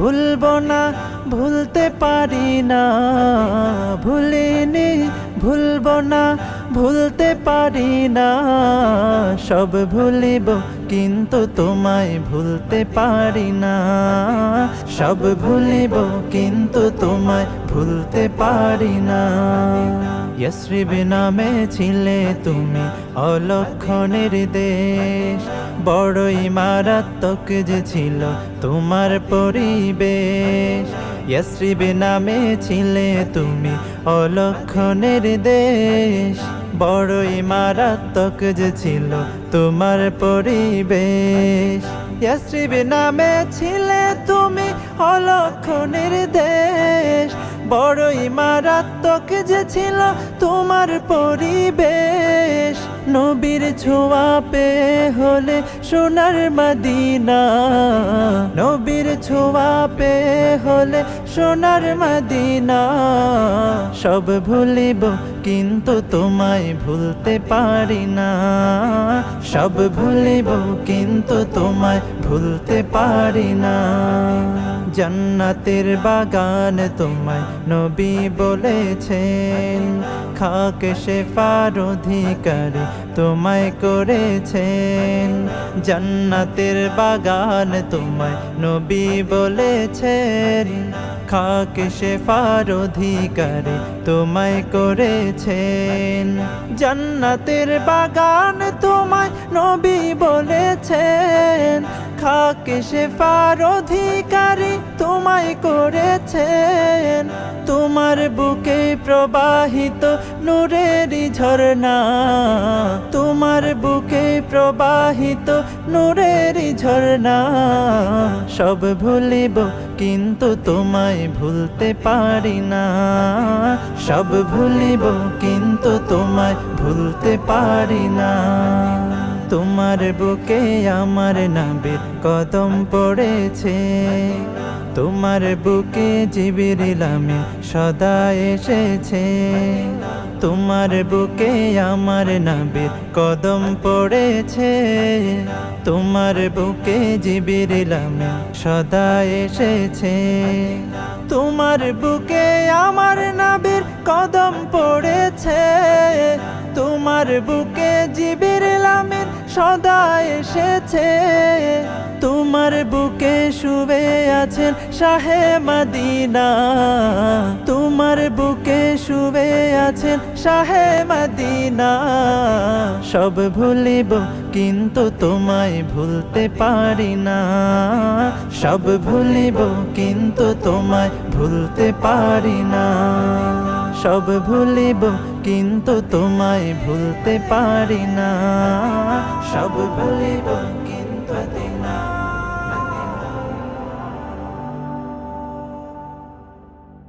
ভুলবো না, ভুলতে পারি না। ভুলিনি, ভুলবো না, ভুলতে পারি না। সব ভুলিব, কিন্তু তোমায় ভুলতে পারি না। সব ভুলিব, কিন্তু তোমায় ভুলতে পারি না। ইয়শ্রিব নামে ছিলে তুমি অলক্ষণের দেশ বড়ই মারাত্মক যে ছিল তোমার পরিবেশ। ইয়শ্রিব নামে ছিলে তুমি অলক্ষণের দেশ। বড়ই মারাত্মক যে ছিল তোমার পরিবেশ। ইয়শ্রিব নামে ছিলে তুমি অলক্ষণের দেশ। বড়ই মারাত্মক যে ছিল তোমার পরিবেশ। নবীর ছোঁয়া পে হলে সোনার মদিনা। নবীর ছোঁয়া পে হলে সোনার মদিনা। সব ভুলিব কিন্তু তোমায় ভুলতে পারি না। সব ভুলিব কিন্তু তোমায় ভুলতে পারি না। জান্নাতের বাগান তোমায় নবী বলেছেন, খাক শেফার অধিকারী তোমায় করেছেন। জান্নাতের বাগান তোমায় নবী বলেছেন। খাক শেফার অধিকারে তোমায় করেছেন। জান্নাতের বাগান তোমায় নবী বলেছেন। খাকে শেফার অধিকার করেছেন। তোমার বুকে প্রবাহিত নূরেরই ঝরনা তোমার বুকে প্রবাহিত নূরেরই ঝরনা সব ভুলিব কিন্তু তোমায় ভুলতে পারি না। সব ভুলিব কিন্তু তোমায় ভুলতে পারি না। তোমার বুকে আমার নাবির কদম পড়েছে। তোমার বুকে জিবিরিল আমিন সদা এসেছে। তোমার বুকে আমার নাবির কদম পড়েছে। তোমার বুকে জিবিরিল আমিন সদা এসেছে। তোমার বুকে আমার নাবির কদম পড়েছে। তোমার বুকে জিবির লামিন সদা এসেছে। তোমার বুকে শুবে আছেন শাহে মদিনা। তোমার বুকে শুবে আছেন শাহে মদিনা। সব ভুলিব কিন্তু তোমায় ভুলতে পারি না। সব ভুলিব কিন্তু তোমায় ভুলতে পারি না। সব ভুলিব কিন্তু তোমায় ভুলতে পারি না। সব ভুলিব কিন্তু